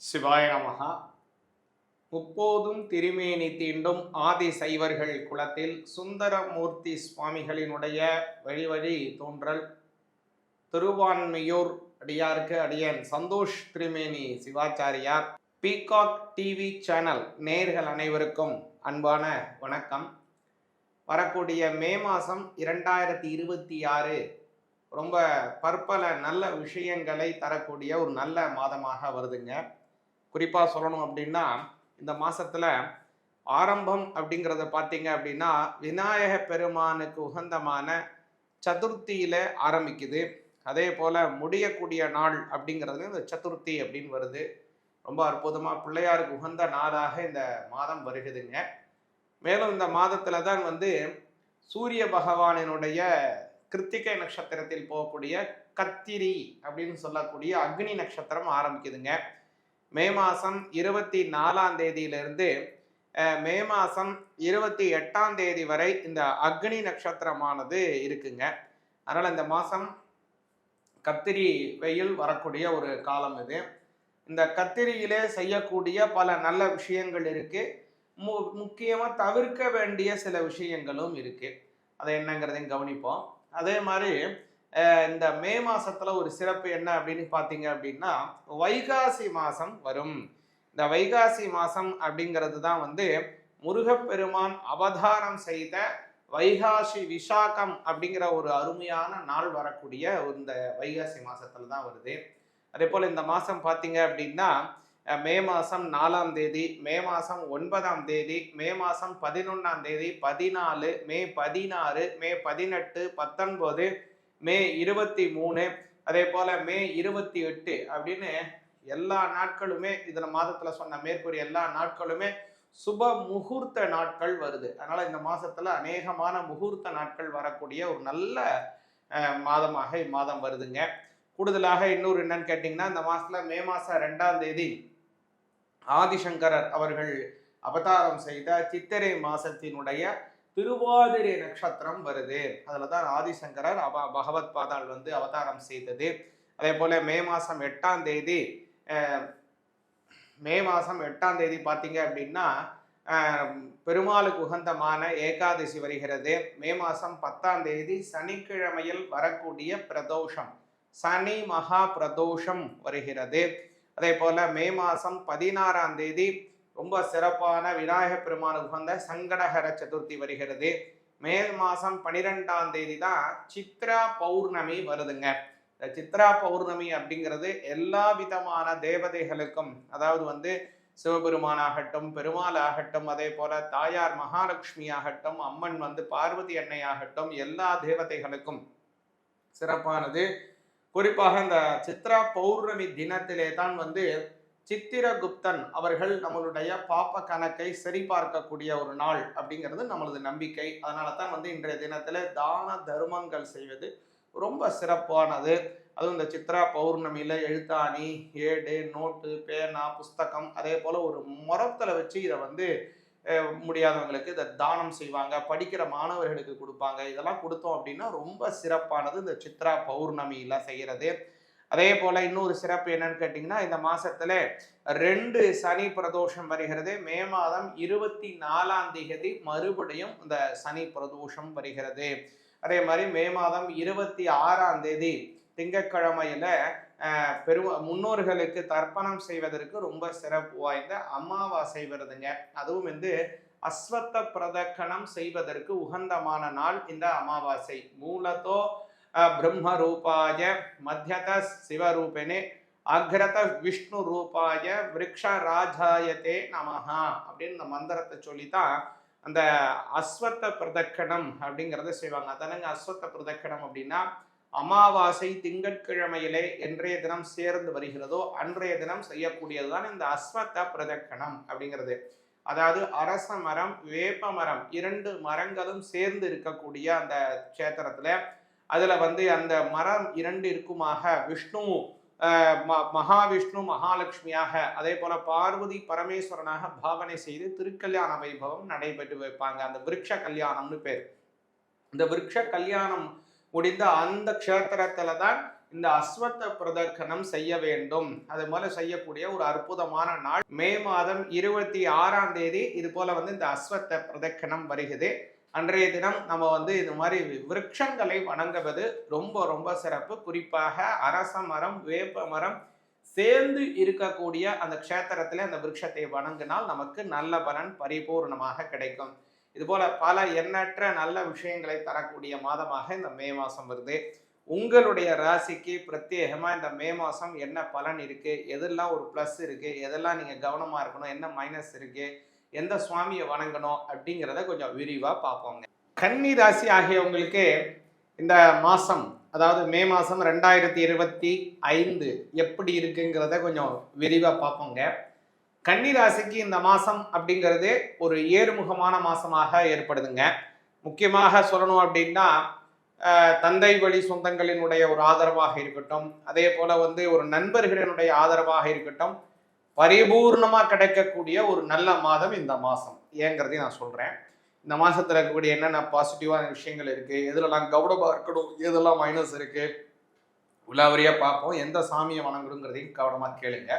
சிவாய நமகா முப்போதும் திருமேனி தீண்டும் ஆதி சைவர்கள் குலத்தில் சுந்தரமூர்த்தி சுவாமிகளினுடைய வழிவழி தோன்றல். திருவான்மையூர் அடியாருக்கு அடியன் சந்தோஷ் திருமேனி சிவாச்சாரியார். பீகாக் டிவி சேனல் நேர்கள் அனைவருக்கும் அன்பான வணக்கம். வரக்கூடிய மே மாதம் இரண்டாயிரத்தி இருபத்தி ஆறு ரொம்ப பற்பல நல்ல விஷயங்களை தரக்கூடிய ஒரு நல்ல மாதமாக வருதுங்க. குறிப்பாக சொல்லணும் அப்படின்னா இந்த மாதத்தில் ஆரம்பம் அப்படிங்கிறத பார்த்தீங்க அப்படின்னா விநாயக பெருமானுக்கு உகந்தமான சதுர்த்தியில் ஆரம்பிக்குது. அதே போல் முடியக்கூடிய நாள் அப்படிங்கிறது இந்த சதுர்த்தி அப்படின்னு வருது. ரொம்ப அற்புதமாக பிள்ளையாருக்கு உகந்த நாளாக இந்த மாதம் வருகுதுங்க. மேலும் இந்த மாதத்தில் தான் வந்து சூரிய பகவானினுடைய கிருத்திகை நட்சத்திரத்தில் போகக்கூடிய கத்திரி அப்படின்னு சொல்லக்கூடிய அக்னி நட்சத்திரம் ஆரம்பிக்குதுங்க. மே மாதம் இருபத்தி நாலாம் தேதியிலிருந்து மே மாதம் இருபத்தி எட்டாம் தேதி வரை இந்த அக்னி நட்சத்திரமானது இருக்குங்க. அதனால் இந்த மாதம் கத்திரி வெயில் வரக்கூடிய ஒரு காலம் இது. இந்த கத்திரியிலே செய்யக்கூடிய பல நல்ல விஷயங்கள் இருக்குது மு முக்கியமாக தவிர்க்க வேண்டிய சில விஷயங்களும் இருக்குது அதை என்னங்கிறதையும் கவனிப்போம். அதே மாதிரி இந்த மே மாசத்துல ஒரு சிறப்பு என்ன அப்படின்னு பார்த்தீங்க அப்படின்னா வைகாசி மாசம் வரும். இந்த வைகாசி மாசம் அப்படிங்கிறது தான் வந்து முருகப்பெருமான் அவதாரம் செய்த வைகாசி விசாகம் அப்படிங்கிற ஒரு அருமையான நாள் வரக்கூடிய இந்த வைகாசி மாசத்துல தான் வருது. அதே போல் இந்த மாதம் பார்த்தீங்க அப்படின்னா மே மாதம் நாலாம் தேதி மே மாதம் ஒன்பதாம் தேதி மே மாதம் பதினொன்றாம் தேதி பதினாலு மே பதினாறு மே பதினெட்டு பத்தொன்பது மே இருபத்தி மூணு அதே போல் மே இருபத்தி எட்டு அப்படின்னு எல்லா நாட்களுமே இதில் மாதத்தில் சொன்ன மேற்கூறிய எல்லா நாட்களுமே சுப முகூர்த்த நாட்கள் வருது. அதனால் இந்த மாதத்தில் அநேகமான முகூர்த்த நாட்கள் வரக்கூடிய ஒரு நல்ல மாதமாக இம்மாதம் வருதுங்க. கூடுதலாக இன்னொரு என்னன்னு கேட்டிங்கன்னா இந்த மாசத்துல மே மாதம் ரெண்டாம் தேதி ஆதிசங்கரர் அவர்கள் அவதாரம் செய்த சித்திரை மாசத்தினுடைய திருவாதிரை நட்சத்திரம் வருது. அதில் தான் ஆதிசங்கரர் அவ பகவத் பாதால் வந்து அவதாரம் செய்தது. அதே போல் மே மாதம் எட்டாம் தேதி மே மாதம் எட்டாம் தேதி பார்த்தீங்க அப்படின்னா பெருமாளுக்கு உகந்தமான ஏகாதசி வருகிறது. மே மாதம் பத்தாம் தேதி சனிக்கிழமையில் வரக்கூடிய பிரதோஷம். சனி மகா பிரதோஷம் வருகிறது. அதே போல மே மாதம் பதினாறாம் தேதி ரொம்ப சிறப்பான விநாயகப் பெருமானுக்கு உகந்த சங்கடகர சதுர்த்தி வருகிறது. மே மாதம் பனிரெண்டாம் தேதி தான் சித்ரா பௌர்ணமி வருதுங்க. இந்த சித்ரா பௌர்ணமி அப்படிங்கிறது எல்லா விதமான தேவதைகளுக்கும் அதாவது வந்து சிவபெருமானாகட்டும் பெருமாள் ஆகட்டும் அதே போல தாயார் மகாலட்சுமி ஆகட்டும் அம்மன் வந்து பார்வதி அன்னை ஆகட்டும் எல்லா தேவதைகளுக்கும் சிறப்பானது. குறிப்பாக இந்த சித்ரா பௌர்ணமி தினத்திலே தான் வந்து சித்திரகுப்தன் அவர்கள் நம்மளுடைய பாப்ப கணக்கை சரிபார்க்கக்கூடிய ஒரு நாள் அப்படிங்கிறது நம்மளது நம்பிக்கை. அதனால தான் வந்து இன்றைய தினத்தில் தான தர்மங்கள் செய்வது ரொம்ப சிறப்பானது. அதுவும் இந்த சித்ரா பௌர்ணமியில் எழுத்தாணி ஏடு நோட்டு பேனா புஸ்தகம் அதே போல் ஒரு முறத்தில் வச்சு இதை வந்து முடியாதவங்களுக்கு இதை தானம் செய்வாங்க. படிக்கிற மாணவர்களுக்கு கொடுப்பாங்க. இதெல்லாம் கொடுத்தோம் அப்படின்னா ரொம்ப சிறப்பானது இந்த சித்ரா பௌர்ணமியில் செய்கிறது அதே போல இன்னொரு சிறப்பு என்னன்னு கேட்டிங்கன்னா இந்த மாசத்துல ரெண்டு சனி பிரதோஷம் வருகிறது. மே மாதம் இருபத்தி நாலாம் தேதி மறுபடியும் இந்த சனி பிரதோஷம் வருகிறது. அதே மாதிரி மே மாதம் இருபத்தி ஆறாம் தேதி திங்கக்கிழமையில பெரு முன்னோர்களுக்கு தர்ப்பணம் செய்வதற்கு ரொம்ப சிறப்பு வாய்ந்த அமாவாசை வருதுங்க. அதுவும் வந்து அஸ்வத்த பிரதக்கணம் செய்வதற்கு உகந்தமான நாள் இந்த அமாவாசை. மூலத்தோ பிரம்மரூபாய பிரம்ம ரூபாய மத்தியத சிவரூபிணே அக்ரத விஷ்ணு ரூபாய விரக்ஷ ராஜாயத்தே நமஹா அப்படின்னு இந்த மந்திரத்தை சொல்லித்தான் அந்த அஸ்வத்த பிரதக்கணம் அப்படிங்கிறத செய்வாங்க. அதனங்க அஸ்வத்த பிரதக்கணம் அப்படின்னா அமாவாசை திங்கட்கிழமையிலே என்றைய தினம் சேர்ந்து வருகிறதோ அன்றைய தினம் செய்யக்கூடியதுதான் இந்த அஸ்வத்த பிரதக்கணம் அப்படிங்கிறது. அதாவது அரச மரம் வேப்ப மரம் இரண்டு மரங்களும் சேர்ந்து இருக்கக்கூடிய அந்த கஷேத்திரத்துல அதில் வந்து அந்த மரம் இரண்டு இருக்குமாக. விஷ்ணு ம- மகாவிஷ்ணு மகாலட்சுமியாக அதே போல பார்வதி பரமேஸ்வரனாக பாவனை செய்து திருக்கல்யாண வைபவம் நடைபெற்று வைப்பாங்க. அந்த விருட்ச கல்யாணம்னு பேர். இந்த விருட்ச கல்யாணம் முடிந்த அந்த க்ஷேத்திரத்துல தான் இந்த அஸ்வத்த பிரதர்க்கணம் செய்ய வேண்டும். அது போல செய்யக்கூடிய ஒரு அற்புதமான நாள் மே மாதம் இருபத்தி ஆறாம் தேதி. இது போல வந்து இந்த அஸ்வத்த பிரதக்கணம் வருகிறது. அன்றைய தினம் நம்ம வந்து இது மாதிரி விரக்ஷங்களை வணங்குவது ரொம்ப ரொம்ப சிறப்பு. குறிப்பாக அரச மரம் வேப்ப மரம் சேர்ந்து இருக்கக்கூடிய அந்த க்ஷேத்திரத்தில் அந்த விருட்சத்தை வணங்கினால் நமக்கு நல்ல பலன் பரிபூர்ணமாக கிடைக்கும். இதுபோல பல எண்ணற்ற நல்ல விஷயங்களை தரக்கூடிய மாதமாக இந்த மே மாதம் வருது. உங்களுடைய ராசிக்கு பிரத்யேகமாக இந்த மே மாதம் என்ன பலன் இருக்குது எதெல்லாம் ஒரு ப்ளஸ் இருக்குது எதெல்லாம் நீங்கள் கவனமாக இருக்கணும்? என்ன மைனஸ் இருக்குது எந்த சுவாமியை வணங்கணும் அப்படிங்கிறத கொஞ்சம் விரிவாக பார்ப்போங்க. கன்னி ராசி ஆகியவங்களுக்கு இந்த மாதம் அதாவது மே மாதம் ரெண்டாயிரத்தி இருபத்தி ஐந்து எப்படி இருக்குங்கிறத கொஞ்சம் விரிவாக பார்ப்போங்க. கன்னி ராசிக்கு இந்த மாதம் அப்படிங்கிறது ஒரு ஏறுமுகமான மாதமாக ஏற்படுதுங்க. முக்கியமாக சொல்லணும் அப்படின்னா தந்தை வழி சொந்தங்களினுடைய ஒரு ஆதரவாக இருக்கட்டும் அதே போல் வந்து ஒரு நண்பர்களினுடைய ஆதரவாக இருக்கட்டும் பரிபூர்ணமாக கிடைக்கக்கூடிய ஒரு நல்ல மாதம் இந்த மாதம் ஏங்கிறதையும் நான் சொல்கிறேன் இந்த மாதத்தில் இருக்கக்கூடிய என்னென்ன பாசிட்டிவான விஷயங்கள் இருக்குது எதுலலாம் கௌரவம் இருக்கணும் எதெல்லாம் மைனஸ் இருக்குது உலாவரியாக பார்ப்போம். எந்த சாமியை வணங்கணுங்கிறதையும் கவனமாக கேளுங்க.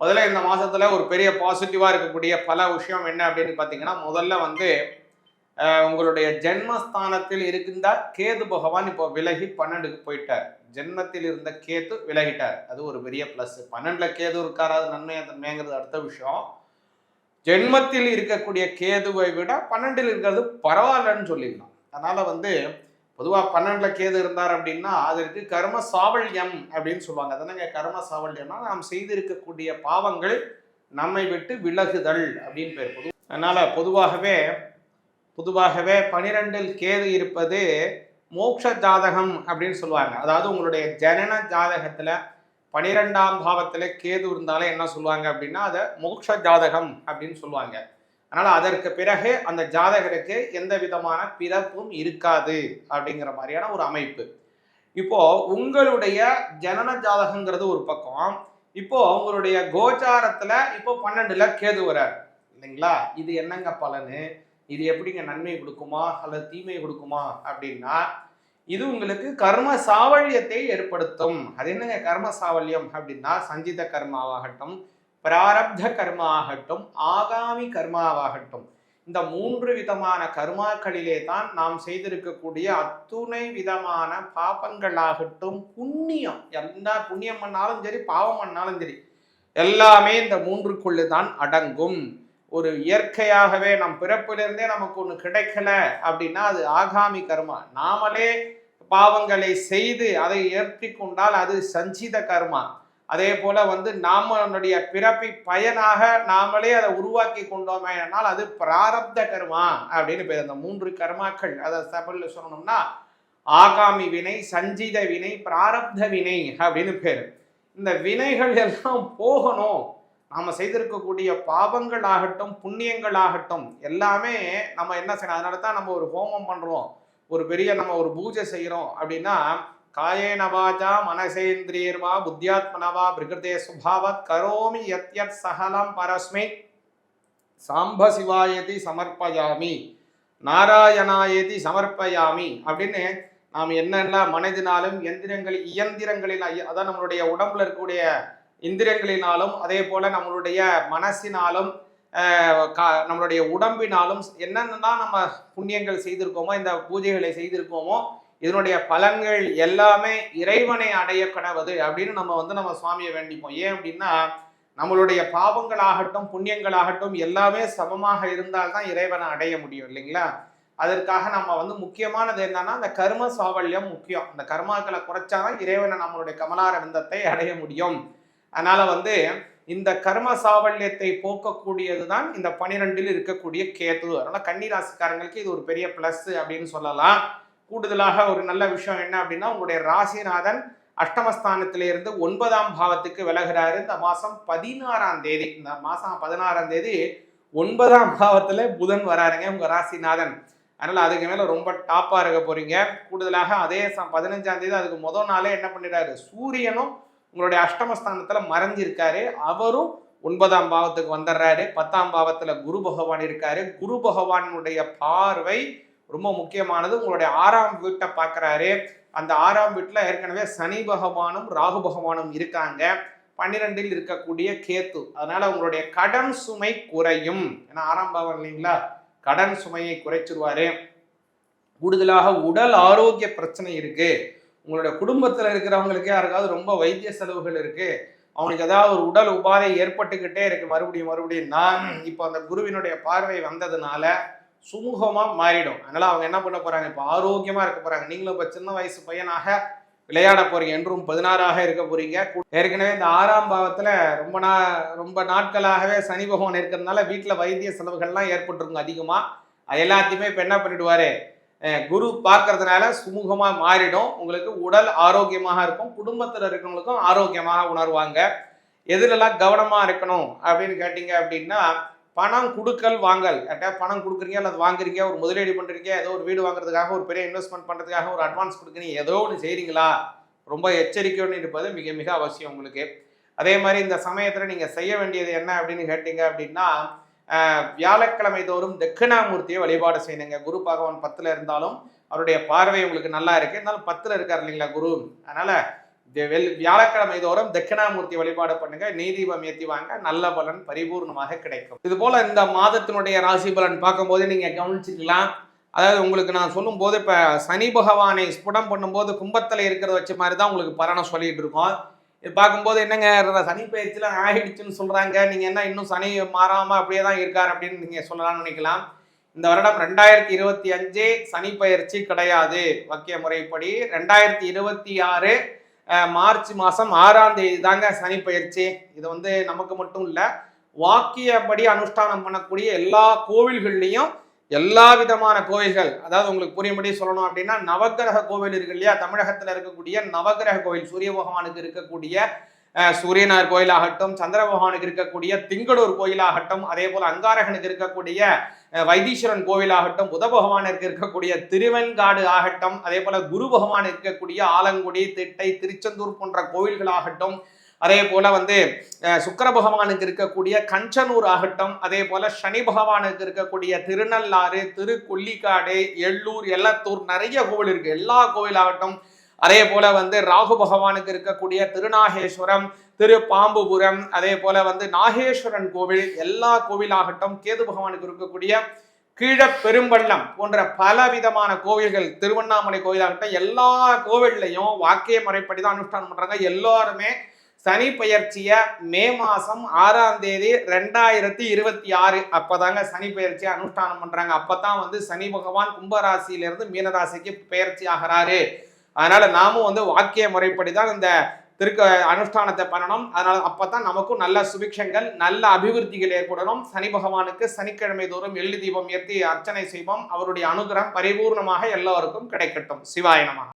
முதல்ல இந்த மாதத்துல ஒரு பெரிய பாசிட்டிவாக இருக்கக்கூடிய பல விஷயம் என்ன அப்படின்னு பார்த்தீங்கன்னா முதல்ல வந்து உங்களுடைய ஜென்மஸ்தானத்தில் இருக்கின்ற கேது பகவான். இப்போ விலகி பன்னெண்டுக்கு போயிட்டார். ஜென்மத்தில் இருந்த கேது விலகிட்டார். அது ஒரு பெரிய ப்ளஸ் பன்னெண்டுல கேது இருக்காரு? அது நன்மை தன்மைங்கிறது அடுத்த விஷயம். ஜென்மத்தில் இருக்கக்கூடிய கேதுவை விட பன்னெண்டில் இருக்கிறது பரவாயில்லன்னு சொல்லிடலாம் அதனால வந்து பொதுவாக பன்னெண்டுல கேது இருந்தார் அப்படின்னா அதற்கு கர்ம சாவல்யம் அப்படின்னு சொல்லுவாங்க. அதனாங்க கர்ம சாவல்யம்னா நாம் செய்திருக்கக்கூடிய பாவங்கள் நம்மை விட்டு விலகுதல் அப்படின்னு பேர். பொது அதனால பொதுவாகவே பொதுவாகவே பனிரெண்டில் கேது இருப்பது மோட்ச ஜாதகம் அப்படின்னு சொல்லுவாங்க. அதாவது உங்களுடைய ஜனன ஜாதகத்தில் பனிரெண்டாம் பாவத்தில் கேது இருந்தாலே என்ன சொல்லுவாங்க அப்படின்னா அதை மோட்ச ஜாதகம் அப்படின்னு சொல்லுவாங்க. அதனால் அதற்கு பிறகு அந்த ஜாதகருக்கு எந்த விதமான பிறப்பும் இருக்காது அப்படிங்கிற மாதிரியான ஒரு அமைப்பு. இப்போது உங்களுடைய ஜனன ஜாதகங்கிறது ஒரு பக்கம். இப்போ உங்களுடைய கோச்சாரத்தில் இப்போ பன்னெண்டுல கேது வரார் இல்லைங்களா? இது என்னங்க பலனு? இது எப்படிங்க நன்மை கொடுக்குமா அல்லது தீமை கொடுக்குமா அப்படின்னா இது உங்களுக்கு கர்ம சாவல்யத்தை ஏற்படுத்தும். அது என்னங்க கர்ம சாவல்யம் அப்படின்னா சஞ்சித கர்மாவாகட்டும் பிராரப்த கர்மாகட்டும் ஆகாமி கர்மாவாகட்டும். இந்த மூன்று விதமான கர்மாக்களிலே தான் நாம் செய்திருக்கக்கூடிய அத்துணை விதமான பாபங்களாகட்டும் புண்ணியம். எந்த புண்ணியம் பண்ணாலும் சரி பாவம் பண்ணாலும் சரி எல்லாமே இந்த மூன்றுக்குள்ளே தான் அடங்கும். ஒரு இயற்கையாகவே நம் பிறப்பிலிருந்தே நமக்கு ஒன்று கிடைக்கல அப்படின்னா அது ஆகாமி கர்மா. நாமளே பாவங்களை செய்து அதை ஏற்றி கொண்டால் அது சஞ்சித கர்மா. அதே போல வந்து நாமளுடைய பிறப்பி பயனாக நாமளே அதை உருவாக்கி கொண்டோமே ஆனால் அது பிராரப்த கர்மா அப்படின்னு பேர். அந்த மூன்று கர்மாக்கள் அதை தமிழில் சொல்லணும்னா ஆகாமி வினை சஞ்சித வினை பிராரப்த வினை அப்படின்னு பேர். இந்த வினைகள் எல்லாம் போகணும். நாம் செய்திருக்கக்கூடிய பாவங்கள் ஆகட்டும் புண்ணியங்கள் ஆகட்டும் எல்லாமே நம்ம என்ன செய்யணும்? அதனால தான் நம்ம ஒரு ஹோமம் பண்ணுறோம் ஒரு பெரிய நம்ம ஒரு பூஜை செய்கிறோம் அப்படின்னா காயேன வாச்சா மனசேந்திரியர்வா புத்தியாத்மனவா பிரகிருதே சுபாவத் கரோமி யத் யத் சகலம் பரஸ்மை சாம்ப சிவாயதி சமர்ப்பயாமி நாராயணாயதி சமர்ப்பயாமி அப்படின்னு நாம் என்னெல்லாம் மனதினாலும் எந்திரங்களில் இயந்திரங்களில் அதான் நம்மளுடைய உடம்புல இருக்கக்கூடிய இந்திரியங்களினாலும் அதே போல நம்மளுடைய மனசினாலும் கா- நம்மளுடைய உடம்பினாலும் என்னென்னலாம் நம்ம புண்ணியங்கள் செய்திருக்கோமோ இந்த பூஜைகளை செய்திருக்கோமோ இதனுடைய பலன்கள் எல்லாமே இறைவனை அடைய கனவது அப்படின்னு நம்ம வந்து நம்ம சுவாமியை வேண்டிப்போம். ஏன் அப்படின்னா நம்மளுடைய பாவங்களாகட்டும் புண்ணியங்களாகட்டும் எல்லாமே சமமாக இருந்தால்தான் இறைவனை அடைய முடியும் இல்லைங்களா? அதற்காக நம்ம வந்து முக்கியமானது என்னன்னா அந்த கர்ம சாவல்யம் முக்கியம். அந்த கர்மாக்களை குறைச்சாதான் இறைவனை நம்மளுடைய கமலார விந்தத்தை அடைய முடியும். அதனால வந்து இந்த கர்ம சாவல்யத்தை போக்கக்கூடியது தான் இந்த பனிரெண்டில் இருக்கக்கூடிய கேது. அதனால கன்னிராசிக்காரங்களுக்கு இது ஒரு பெரிய பிளஸ் அப்படின்னு சொல்லலாம். கூடுதலாக ஒரு நல்ல விஷயம் என்ன அப்படின்னா உங்களுடைய ராசிநாதன் அஷ்டமஸ்தானத்திலிருந்து ஒன்பதாம் பாவத்துக்கு விலகிறாரு. இந்த மாசம் பதினாறாம் தேதி. இந்த மாசம் பதினாறாம் தேதி ஒன்பதாம் பாவத்துல புதன் வராருங்க உங்க ராசிநாதன். அதனால அதுக்கு மேல ரொம்ப டாப்பா இருக்க போறீங்க. கூடுதலாக அதே ச- பதினஞ்சாம் தேதி அதுக்கு முதல் நாளே என்ன பண்ணிடுறாரு? சூரியனும் உங்களுடைய அஷ்டமஸ்தானத்துல மறைஞ்சிருக்காரு. அவரும் ஒன்பதாம் பாவத்துக்கு வந்துடுறாரு பத்தாம் பாவத்துல குரு பகவான் இருக்காரு. குரு பகவானுடைய பார்வை ரொம்ப முக்கியமானது. உங்களுடைய ஆறாம் வீட்டை பார்க்குறாரு. அந்த ஆறாம் வீட்டில் ஏற்கனவே சனி பகவானும் ராகு பகவானும் இருக்காங்க. பன்னிரெண்டில் இருக்கக்கூடிய கேத்து. அதனால உங்களுடைய கடன் சுமை குறையும். ஏன்னா ஆறாம் பாவம் இல்லைங்களா? கடன் சுமையை குறைச்சிருவாரு. கூடுதலாக உடல் ஆரோக்கிய பிரச்சனை இருக்கு. உங்களுடைய குடும்பத்தில் இருக்கிறவங்களுக்கு யாருக்காவது ரொம்ப வைத்திய செலவுகள் இருக்கு. அவனுக்கு ஏதாவது ஒரு உடல் உபாதை ஏற்பட்டுக்கிட்டே இருக்கு. மறுபடியும் மறுபடியும் நான் இப்போ அந்த குருவினுடைய பார்வை வந்ததுனால சுமூகமா மாறிடும். அதனால அவங்க என்ன பண்ண போறாங்க? இப்போ ஆரோக்கியமா இருக்க போறாங்க. நீங்களும் இப்போ சின்ன வயசு பையனாக விளையாட போறீங்க. என்றும் பதினாறாக இருக்க போறீங்க. ஏற்கனவே இந்த ஆறாம் பாவத்துல ரொம்ப நா ரொம்ப நாட்களாகவே சனி பகவான் இருக்கிறதுனால வீட்டில் வைத்திய செலவுகள்லாம் ஏற்பட்டிருக்கும் அதிகமா. அது எல்லாத்தையுமே இப்போ என்ன பண்ணிடுவாரு? குரு பார்க்கறதுனால சுமூகமா மாறிடும். உங்களுக்கு உடல் ஆரோக்கியமாக இருக்கும். குடும்பத்தில் இருக்கிறவங்களுக்கும் ஆரோக்கியமாக உணர்வாங்க. எதுலெல்லாம் கவனமா இருக்கணும் அப்படின்னு கேட்டீங்க அப்படின்னா பணம் கொடுக்கல் வாங்கல். கேட்டால் பணம் கொடுக்குறீங்க அல்லது வாங்குறீங்க ஒரு முதலீடு பண்ணுறீங்க ஏதோ ஒரு வீடு வாங்குறதுக்காக ஒரு பெரிய இன்வெஸ்ட்மெண்ட் பண்ணுறதுக்காக ஒரு அட்வான்ஸ் கொடுக்குறீங்க ஏதோ ஒன்று செய்கிறீங்களா ரொம்ப எச்சரிக்கையோடு இருப்பது மிக மிக அவசியம் உங்களுக்கு. அதே மாதிரி இந்த சமயத்தில் நீங்கள் செய்ய வேண்டியது என்ன அப்படின்னு கேட்டீங்க அப்படின்னா வியாழக்கிழமை தோறும் தட்சிணாமூர்த்தியை வழிபாடு செய்யணுங்க குரு பகவான் பத்தில் இருந்தாலும் அவருடைய பார்வை உங்களுக்கு நல்லா இருக்கு. இருந்தாலும் பத்தில் இருக்கார் இல்லைங்களா குரு? அதனால வி- வியாழக்கிழமை தோறும் தட்சிணாமூர்த்தி வழிபாடு பண்ணுங்க. நீதிபம் ஏற்றி வாங்க. நல்ல பலன் பரிபூர்ணமாக கிடைக்கும். இது போல இந்த மாதத்தினுடைய ராசி பலன் பார்க்கும்போது நீங்க கவனிச்சுக்கலாம் அதாவது உங்களுக்கு நான் சொல்லும்போது இப்போ சனி பகவானை ஸ்புடம் பண்ணும்போது கும்பத்தில் இருக்கிறத வச்ச மாதிரி தான் உங்களுக்கு பலனை சொல்லிட்டு இருக்கோம். இது பார்க்கும்போது என்னங்க சனி பயிற்சிலாம் ஆகிடுச்சுன்னு சொல்கிறாங்க நீங்கள் என்ன இன்னும் சனி மாறாமல் அப்படியே தான் இருக்கார் அப்படின்னு நீங்கள் சொல்லலாம்னு நினைக்கலாம். இந்த வருடம் ரெண்டாயிரத்தி இருபத்தி அஞ்சு சனி பயிற்சி கிடையாது. வாக்கிய முறைப்படி ரெண்டாயிரத்தி இருபத்தி ஆறு மார்ச் மாதம் ஆறாம் தேதி தாங்க சனி பயிற்சி. இது வந்து நமக்கு மட்டும் இல்லை வாக்கியப்படி அனுஷ்டானம் பண்ணக்கூடிய எல்லா கோவில்கள்லையும் எல்லா விதமான கோவில்கள் அதாவது உங்களுக்கு புரியும்படி சொல்லணும் அப்படின்னா நவக்கிரக கோவில் இருக்கு இல்லையா? தமிழகத்தில் இருக்கக்கூடிய நவக்கிரக கோவில் சூரிய பகவானுக்கு இருக்கக்கூடிய சூரியனார் கோயிலாகட்டும் சந்திர பகவானுக்கு இருக்கக்கூடிய திங்களூர் கோயிலாகட்டும் அதே போல அங்காரகனுக்கு இருக்கக்கூடிய வைத்தீஸ்வரன் கோவிலாகட்டும் புத பகவானுக்கு இருக்கக்கூடிய திருவெண்காடு ஆகட்டும் அதே போல குரு பகவான் இருக்கக்கூடிய ஆலங்குடி திட்டை திருச்செந்தூர் போன்ற கோவில்களாகட்டும் அதே போல வந்து சுக்கர பகவானுக்கு இருக்கக்கூடிய கஞ்சனூர் ஆகட்டும் அதே போல சனி பகவானுக்கு இருக்கக்கூடிய திருநள்ளாறு திருக்கொல்லிக்காடு எள்ளூர் எல்லத்தூர் நிறைய கோவில் இருக்கு. எல்லா கோவிலாகட்டும் அதே போல வந்து ராகு பகவானுக்கு இருக்கக்கூடிய திருநாகேஸ்வரம் திரு பாம்புபுரம் அதே போல வந்து நாகேஸ்வரன் கோவில் எல்லா கோவிலாகட்டும் கேது பகவானுக்கு இருக்கக்கூடிய கீழ பெரும்பள்ளம் போன்ற பல விதமான கோவில்கள் திருவண்ணாமலை கோயிலாகட்டும் எல்லா கோவில்லையும் வாக்கிய முறைப்படி தான் அனுஷ்டானம் பண்றாங்க. எல்லாருமே சனி பெயர்ச்சிய? மே மாசம் ஆறாம் தேதி ரெண்டாயிரத்தி இருபத்தி ஆறு. அப்பதாங்க சனி பயிற்சியை அனுஷ்டானம் பண்றாங்க. அப்பதான் வந்து சனி பகவான் கும்பராசியிலிருந்து மீனராசிக்கு பெயர்ச்சி ஆகிறாரு. அதனால நாமும் வந்து வாக்கிய முறைப்படி தான் இந்த திருக்க அனுஷ்டானத்தை பண்ணணும். அதனால அப்பதான் நமக்கும் நல்ல சுபிக்ஷங்கள் நல்ல அபிவிருத்திகள் ஏற்படணும். சனி பகவானுக்கு சனிக்கிழமை தோறும் எள்ளு தீபம் ஏற்றி அர்ச்சனை செய்வோம். அவருடைய அனுகிரகம் பரிபூர்ணமாக எல்லோருக்கும் கிடைக்கட்டும். சிவாயனமாக